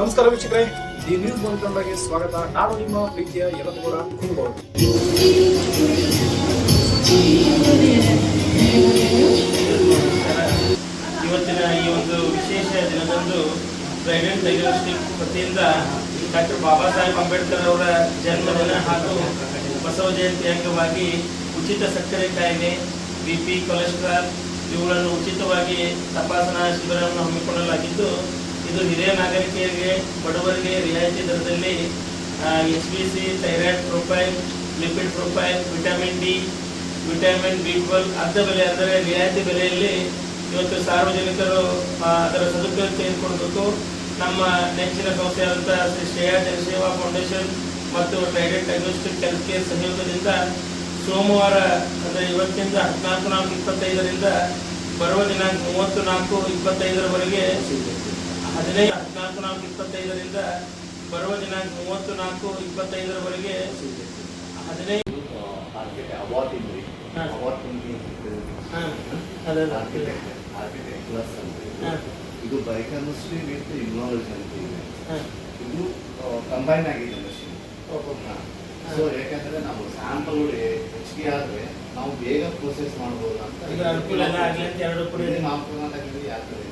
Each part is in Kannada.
ನಮಸ್ಕಾರ ವೀಕ್ಷಕರೇ. ಈ ನ್ಯೂಸ್ ಬಂದ್ಕೊಂಡಾಗೆ ಸ್ವಾಗತ. ನಾನು ನಿಮ್ಮ ಪ್ರೀತಿಯ ಯಲತಗೌಡ ಕುಂಭವರು ಇವತ್ತಿನ ಈ ಒಂದು ವಿಶೇಷ ದಿನದಂದು ಪ್ರೈವೇಟ್ ಡಯಾಗ್ನೋಸ್ಟಿಕ್ ವತಿಯಿಂದ ಡಾಕ್ಟರ್ ಬಾಬಾ ಸಾಹೇಬ್ ಅಂಬೇಡ್ಕರ್ ಅವರ ಜನ್ಮದಿನ ಹಾಗೂ ಬಸವ ಜಯಂತಿ ಅಂಗವಾಗಿ ಉಚಿತ ಸಕ್ಕರೆ ಕಾಯಿಲೆ ಬಿ ಪಿ ಕೊಲೆಸ್ಟ್ರಾಲ್ ಇವುಗಳನ್ನು ಉಚಿತವಾಗಿ ತಪಾಸಣಾ ಶಿಬಿರವನ್ನು ಹಮ್ಮಿಕೊಳ್ಳಲಾಗಿದ್ದು ಇದು ಹಿರಿಯ ನಾಗರಿಕರಿಗೆ ಬಡವರಿಗೆ ರಿಯಾಯಿತಿ ದರದಲ್ಲಿ H B C thyroid profile lipid profile vitamin D vitamin B twelve ಅರ್ಧ ಬೆಲೆ ಅಂದರೆ ರಿಯಾಯಿತಿ ಬೆಲೆಯಲ್ಲಿ ಇವತ್ತು ಸಾರ್ವಜನಿಕರು ಅದರ ಸದುಪಯೋಗ ತೆಗೆದುಕೊಳ್ಬೇಕು ನಮ್ಮ ನೆಚ್ಚಿನ ಸಂಸ್ಥೆಯಾದಂಥ ಶ್ರೀ ಶ್ರೇಯಾ ಜನಸೇವಾ ಫೌಂಡೇಶನ್ ಮತ್ತು ಟ್ರೈಡೆಡ್ ಡಯಾಗ್ನೋಸ್ಟಿಕ್ ಹೆಲ್ತ್ ಕೇರ್ ಸಹಯೋಗದಿಂದ ಸೋಮವಾರ, ಅಂದರೆ ಇವತ್ತಿಂದ ಹದಿನಾಲ್ಕು ನಾಲ್ಕು ಇಪ್ಪತ್ತೈದರಿಂದ ಬರುವ ದಿನಾಂಕ ಮೂವತ್ತು ನಾಲ್ಕು ಇಪ್ಪತ್ತೈದರವರೆಗೆ ಹದಿನೈದು ಹದಿನಾಲ್ಕು ನಾಲ್ಕು ಇಪ್ಪತ್ತೈದರಿಂದ ಬರುವ ದಿನಾಂಕ ಮೂವತ್ತು ನಾಲ್ಕು ಇಪ್ಪತ್ತೈದರವರೆಗೆ ಹದಿನೈದು. ಆರ್ಕಿಟೆಕ್ಟ್ ಪ್ಲಸ್ ಅಂತ. ಇದು ಬಯೋಕೆಮಿಸ್ಟ್ರಿ ವಿತ್ ಇಮ್ಯುನಾಲಜಿ ಅಂತ ಇದೆ. ಇದು ಕಂಬೈನ್ ಆಗಿದೆ ಮಷಿನ್ ಸೊ ಯಾಕಂದ್ರೆ ನಾವು ಸ್ಯಾಂಪಲ್ ಹೆಚ್ಚಿಗೆ ಆದ್ರೆ ನಾವು ಬೇಗ ಪ್ರೊಸೆಸ್ ಮಾಡಬಹುದು ಅಂತ ನಾಲ್ಕು ಅನುಕೂಲ ಆಗಲಿ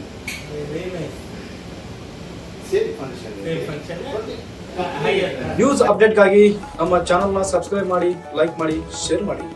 ನ್ಯೂಸ್ ಅಪ್ಡೇಟ್ಗಾಗಿ ನಮ್ಮ ಚಾನಲ್ನ ಸಬ್ಸ್ಕ್ರೈಬ್ ಮಾಡಿ ಲೈಕ್ ಮಾಡಿ ಶೇರ್ ಮಾಡಿ.